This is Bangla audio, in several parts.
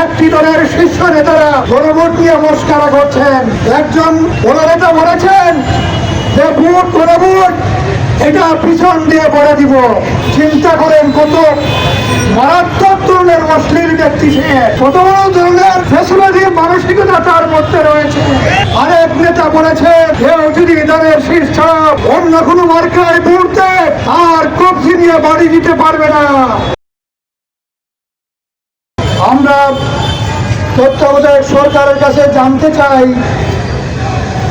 একটি দলের শীর্ষ নেতারা গণভোট নিয়ে মস্কারা করছেন। একজন বড় নেতা বলেছেন যে ভোট গণভোট এটা পিছন দিয়ে বলে দিব। চিন্তা করেন কত মারাত্মক ধরনের অশ্লীল ব্যক্তি সে। কত বড় ধরনের ফেসিবাদী মানসিকতা তার মধ্যে রয়েছে। আরেক নেতা বলেছে কেউ যদি দলের শীর্ষ অন্য কোনো মার্কায় ভোট দেয়, আর কবজি নিয়ে বাড়ি দিতে পারবে না। আমরা তত্ত্বাবধায়ক সরকারের কাছে জানতে চাই,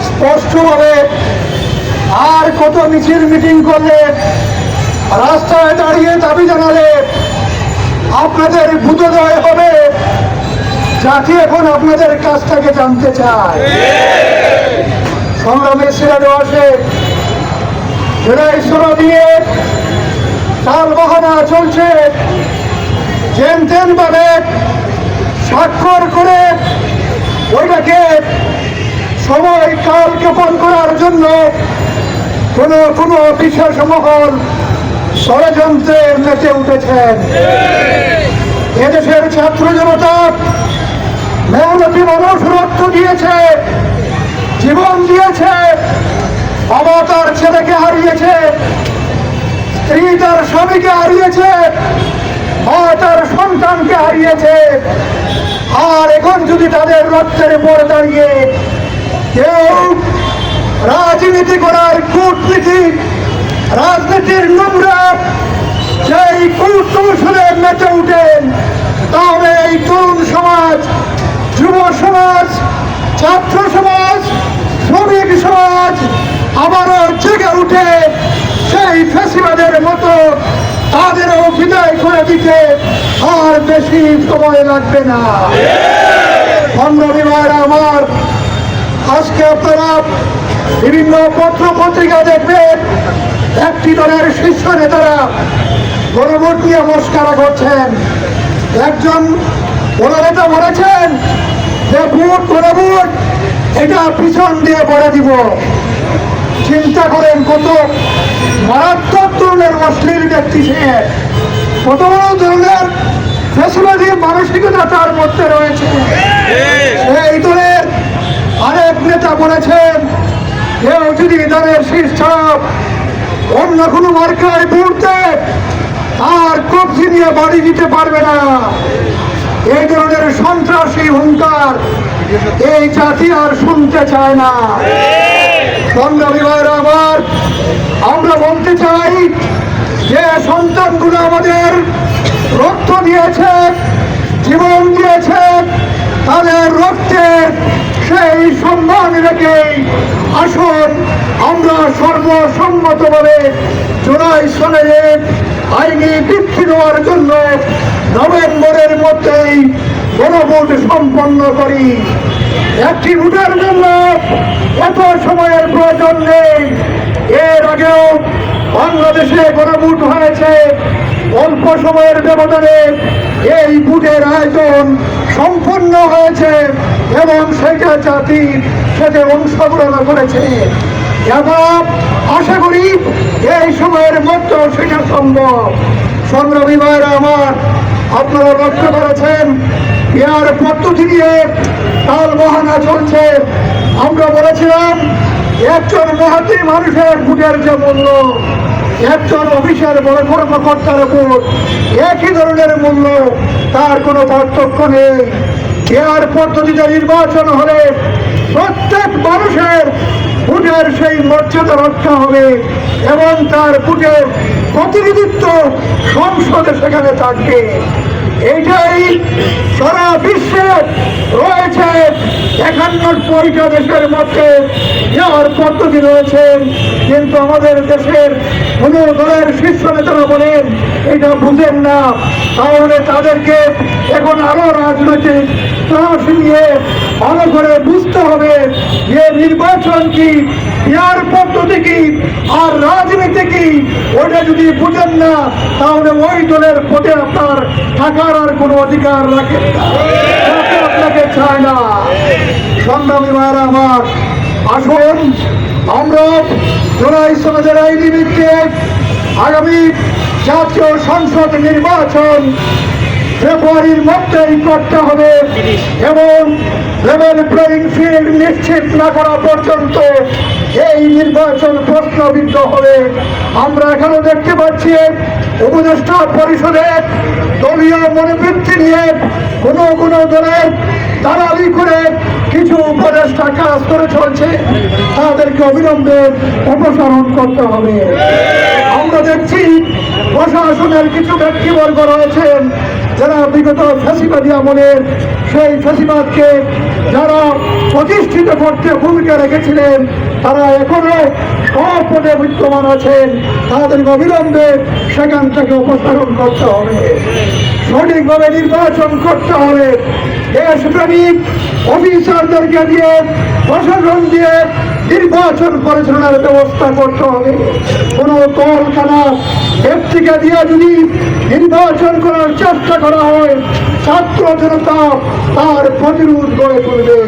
স্পষ্টভাবে আর কত মিছিল মিটিং করলে রাস্তায় দাঁড়িয়ে দাবি জানালে আপনাদের বুধোদয় হবে? জাতি এখন আপনাদের কাছ থেকে জানতে চায় সংগ্রামে সিরাজে জুলাই ষোলো দিয়ে তাল বাহানা চলছে। যেন তেন ভাবে স্বাক্ষর করে ওইটাকে সময় কাল ক্ষেপণ করার জন্য কোনো কোনো বিশেষ মহল ষড়যন্ত্রে মেতে উঠেছেন। এদেশের ছাত্র জনতা মেহনতি মানুষ রক্ত দিয়েছে জীবন দিয়েছে বাবা তার ছেলেকে হারিয়েছে স্ত্রী তার স্বামীকে হারিয়েছে মা তার সন্তানকে হারিয়েছে। যদি তাদের রক্তের উপর দাঁড়িয়ে কেউ রাজনীতি করার কূটনীতি, রাজনীতির নোংরা সেই কৌশলে মেতে উঠেন তাহলে এই তরুণ সমাজ, যুব সমাজ, ছাত্র সমাজ, শ্রমিক সমাজ আবারও জেগে উঠে সেই ফেসিবাদের মতো তাদেরও বিদায় করে দিতে আর বেশি সময় লাগবে না। সংগ্রামী ভাইরা আমার। আজকে আপনারা বিভিন্ন পত্র পত্রিকা দেখবেন। একটি দলের শীর্ষ নেতারা গণভোট নিয়ে মস্কারা করছেন। একজন বড় নেতা বলেছেন যে ভোট, গণভোট, এটা পিছন দিয়ে বলে দিব। চিন্তা করেন কত মারাত্মক ধরনের অশ্লীল ব্যক্তি সে। কত বড় ধরনের ফেসিবাদী মানসিকতা তার মধ্যে রয়েছে। এই দলের আরেক নেতা বলেছেন কেউ যদি দলের শীর্ষ অন্য কোনো মার্কায় ভোট আর কবজি নিয়ে বাড়ি দিতে পারবে না। এই ধরনের সন্ত্রাসী হুঙ্কার এই জাতি আর শুনতে চায় না। সংগ্রামী ভাইরা আমার আমরা বলতে চাই যে সন্তানগুলো আমাদের রক্ত দিয়েছে, জীবন দিয়েছে, তাদের রক্তের সেই সম্মান রেখেই আসুন আমরা সর্বসম্মতভাবে জুলাই সনে আইনি বৃদ্ধি দেওয়ার জন্য নভেম্বরের মধ্যেই গণভোট সম্পন্ন করি। একটি ভোটের জন্য এত সময়ের প্রয়োজন নেই। এর আগেও বাংলাদেশে গণভোট হয়েছে। অল্প সময়ের ব্যবধানে এই ভোটের আয়োজন সম্পন্ন হয়েছে এবং সেটা জাতি সেটা অংশগ্রহণ করেছে। এবং আশা করি এই সময়ের মধ্যে সেটা সম্ভব। সংগ্রামী ভাইরা আমার, আপনারা লক্ষ্য করেছেন পেয়ার পদ্ধতি দিয়ে তাল মহানা চলছে। আমরা বলেছিলাম, একজন মহাতি মানুষের ভোটের যে মূল্য একজন অফিসের বড় কর্মকর্তার উপর একই ধরনের মূল্য, তার কোনো পার্থক্য নেই। পেয়ার পদ্ধতিতে নির্বাচন হলে প্রত্যেক মানুষের ভোটের সেই মর্যাদা রক্ষা হবে এবং তার ভোটের প্রতিনিধিত্ব সংসদে সেখানে থাকবে। এটাই সারা বিশ্বে রয়েছে। একান্ন পয়টা দেশের মধ্যে যার পদ্ধতি রয়েছে। কিন্তু আমাদের দেশের কোন দলের শীর্ষ নেতারা বলেন, এটা বুঝেন না। তাহলে তাদেরকে এখন আরও রাজনৈতিক ত্রাস নিয়ে ভালো করে বুঝতে হবে যে নির্বাচন কি ইয়ার পদ্ধতি কি, আর রাজনীতি কি। ওটা যদি বুঝেন না, তাহলে ওই দলের ভোটে আপনার থাকার আর কোনো অধিকার তাকে আপনাকে চায় না। সংগ্রামী ভাইরা আমার, আসুন। আমরা জুলাই সমাজের আইনি ভিত্তিক আগামী জাতীয় সংসদ নির্বাচন ফেব্রুয়ারির মধ্যেই করতে হবে এবং লেভেল প্লেয়িং ফিল্ড নিশ্চিত না করা পর্যন্ত এই নির্বাচন প্রশ্নবিদ্ধ হবে। আমরা এখানে দেখতে পাচ্ছি উপদেষ্টা পরিষদে দলীয় মনোবৃত্তি নিয়ে কোনো কোনো দলের দালালি করে কিছু উপদেষ্টা কাজ করে চলছে। তাদেরকে অবিলম্বে অপসারণ করতে হবে। আমরা দেখছি প্রশাসনের কিছু ব্যক্তিবর্গ রয়েছেন যারা বিগত ফ্যাসিবাদী আমলের সেই ফ্যাসিবাদকে যারা প্রতিষ্ঠিত করতে ভূমিকা রেখেছিলেন, তারা এখনও পদে বিদ্যমান আছেন। তাদেরকে অবিলম্বে সেখান থেকে অপসারণ করতে হবে। সঠিকভাবে নির্বাচন করতে হবে। দেশপ্রেমিক অফিসারদেরকে দিয়ে প্রশাসন দিয়ে নির্বাচন পরিচালনার ব্যবস্থা করতে হবে। কোনো কলকানা ব্যক্তিকে দিয়ে যদি নির্বাচন করার চেষ্টা করা হয়, ছাত্র জনতা তার প্রতিরোধ গড়ে তুলবে।